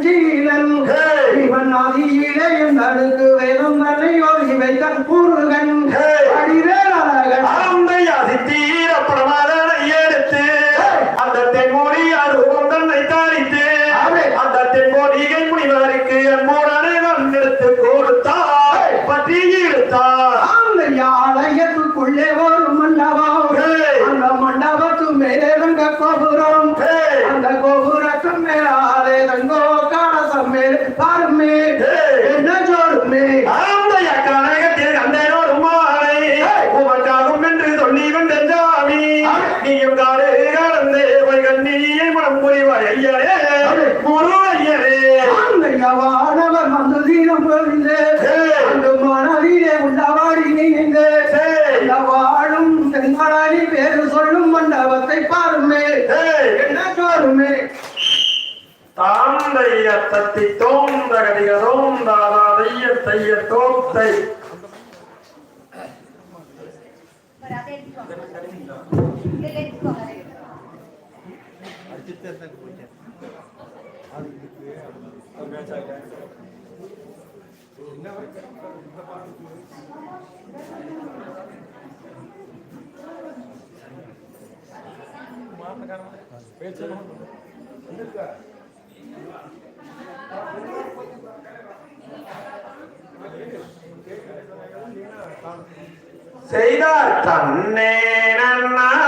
செஞ்சீலன் இவன் நதியிலே நடுக்கு வேதம் தன்னை ஒளி வைத்த முருகன் அடிவேல் அழகன் ஆந்தையா சித்தீர பிரமாதனை எடுத்து அந்த தென்மொழி அருவம் தன்னை தாளித்து அந்த தென்மொழிகை முனிவருக்கு அன்போடனை எடுத்து கொடுத்தார். பற்றி இழுத்தார். அந்த ஆலயத்துக்குள்ளே ஒரு மண்டபம். அந்த மண்டபத்து மேலே தங்க கோபுரம். அந்த கோபுரத்து மேலாலே தங்கோ நீயை மனம் புரிவாய் ஐயரே முரு ஐயரே அந்த வானவர் வந்து தீனம் பொழிந்து அந்த மனதிலே உள்ளவாடி நீங்க. அந்த வாழும் தென்மணி பேரு சொல்லும் மண்டபத்தை பாருமே. என்ன சொல்லுமே? தாந்தைய தத்தி தோந்த கடிக தோந்தாரா தைய தைய தோத்தை. செய்தார் தன்னே நன்னா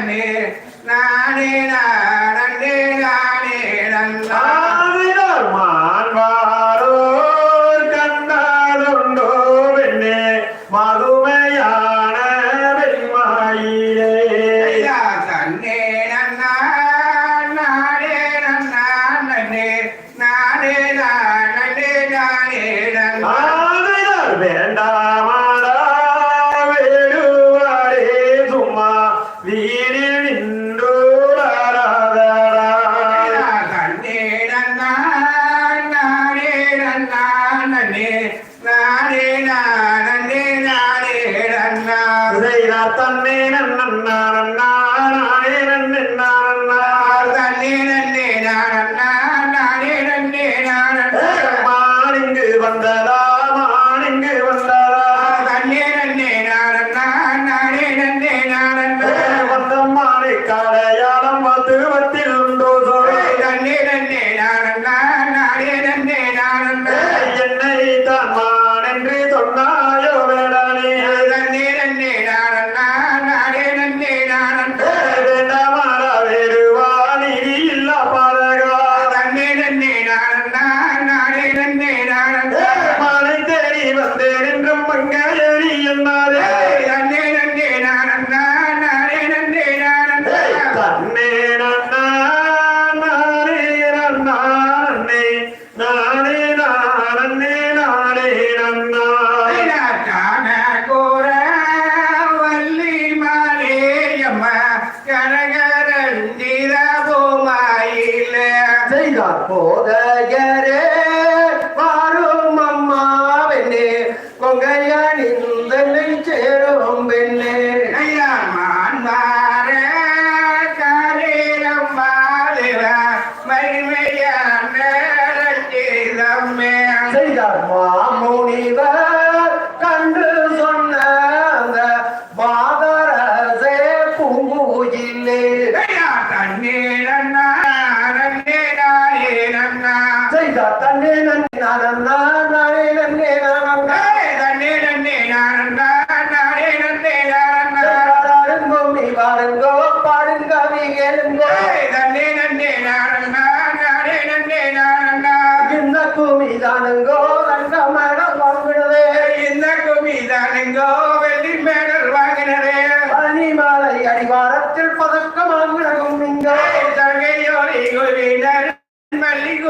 நானே நானே நானே நானே நன்னா செய்தார் தன்னே நன்னா நானே തങ്കം മംഗലേരി എന്നാലേ பாடுங்க நீ கேளுங்கோ தண்ணே நன்னே நானண்ணா நானே நன்னே நானண்ணா இந்த குமி தானுங்கோ ரங்க மேடம் வாங்கினதே இந்த குமி தானுங்கோ வெள்ளி மேடல் வாங்கினரே பழனி பனிமலை அடிவாரத்தில் பதக்கமாக விலகும் இங்கோ தங்கையோரி குருவினர் மல்லிகு